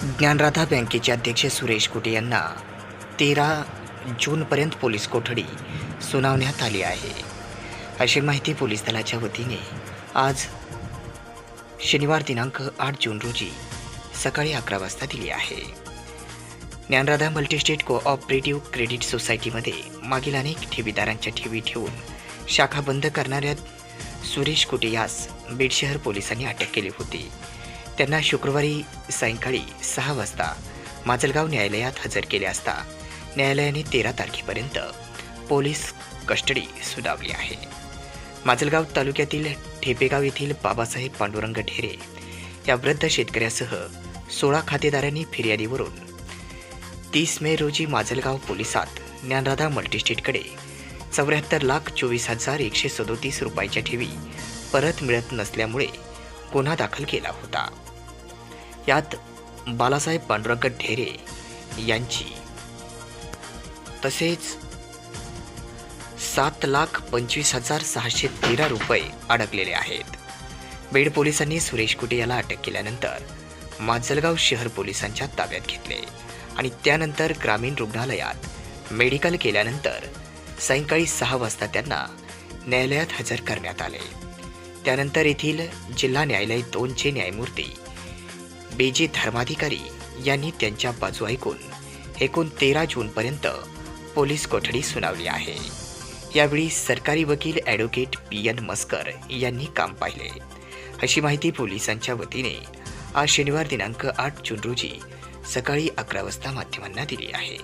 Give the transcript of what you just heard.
ज्ञानराधा बँकेचे अध्यक्ष सुरेश कुटे यांना तेरा जूनपर्यंत पोलीस कोठडी सुनावण्यात आली आहे. अशी माहिती पोलीस दलाच्या वतीने आज शनिवार दिनांक आठ जून रोजी सकाळी अकरा वाजता दिली आहे. ज्ञानराधा मल्टीस्टेट कोऑपरेटिव्ह क्रेडिट सोसायटीमध्ये मागील अनेक ठेवीदारांच्या ठेवी ठेवून शाखा बंद करणाऱ्या सुरेश कुटे यास बीड शहर पोलिसांनी अटक केली होती. त्यांना शुक्रवारी सायंकाळी सहा वाजता माजलगाव न्यायालयात हजर केले असता न्यायालयाने तेरा तारखेपर्यंत पोलीस कस्टडी सुनावली आहे. माजलगाव तालुक्यातील ठेपेगाव येथील बाबासाहेब पांडुरंग ढेरे या वृद्ध शेतकऱ्यासह सोळा खातेदारांनी फिर्यादीवरून तीस मे रोजी माजलगाव पोलिसात ज्ञानराधा मल्टीस्टेटकडे चौऱ्याहत्तर लाख चोवीस हजार एकशे सदोतीस रुपयाच्या ठेवी परत मिळत नसल्यामुळे गुन्हा दाखल केला होता. त्यात बालासाहेब पांडुरंग ढेरे यांची. तसेच सात लाख पंचवीस हजार सहाशे तेरा रुपये अडकलेले आहेत. बीड पोलिसांनी सुरेश कुटे याला अटक केल्यानंतर माजलगाव शहर पोलिसांच्या ताब्यात घेतले आणि त्यानंतर ग्रामीण रुग्णालयात मेडिकल केल्यानंतर सायंकाळी सहा वाजता त्यांना न्यायालयात हजर करण्यात आले. त्यानंतर येथील जिल्हा न्यायालय दोनचे न्यायमूर्ती बेजी धर्माधिकारी यांनी त्यांच्या बाजू ऐकून एकूण तेरा जूनपर्यंत पोलीस कोठडी सुनावली आहे. यावेळी सरकारी वकील ॲडव्होकेट पी एन मस्कर यांनी काम पाहिले. अशी माहिती पोलिसांच्या वतीने आज शनिवार दिनांक आठ जून रोजी सकाळी अकरा वाजता माध्यमांना दिली आहे.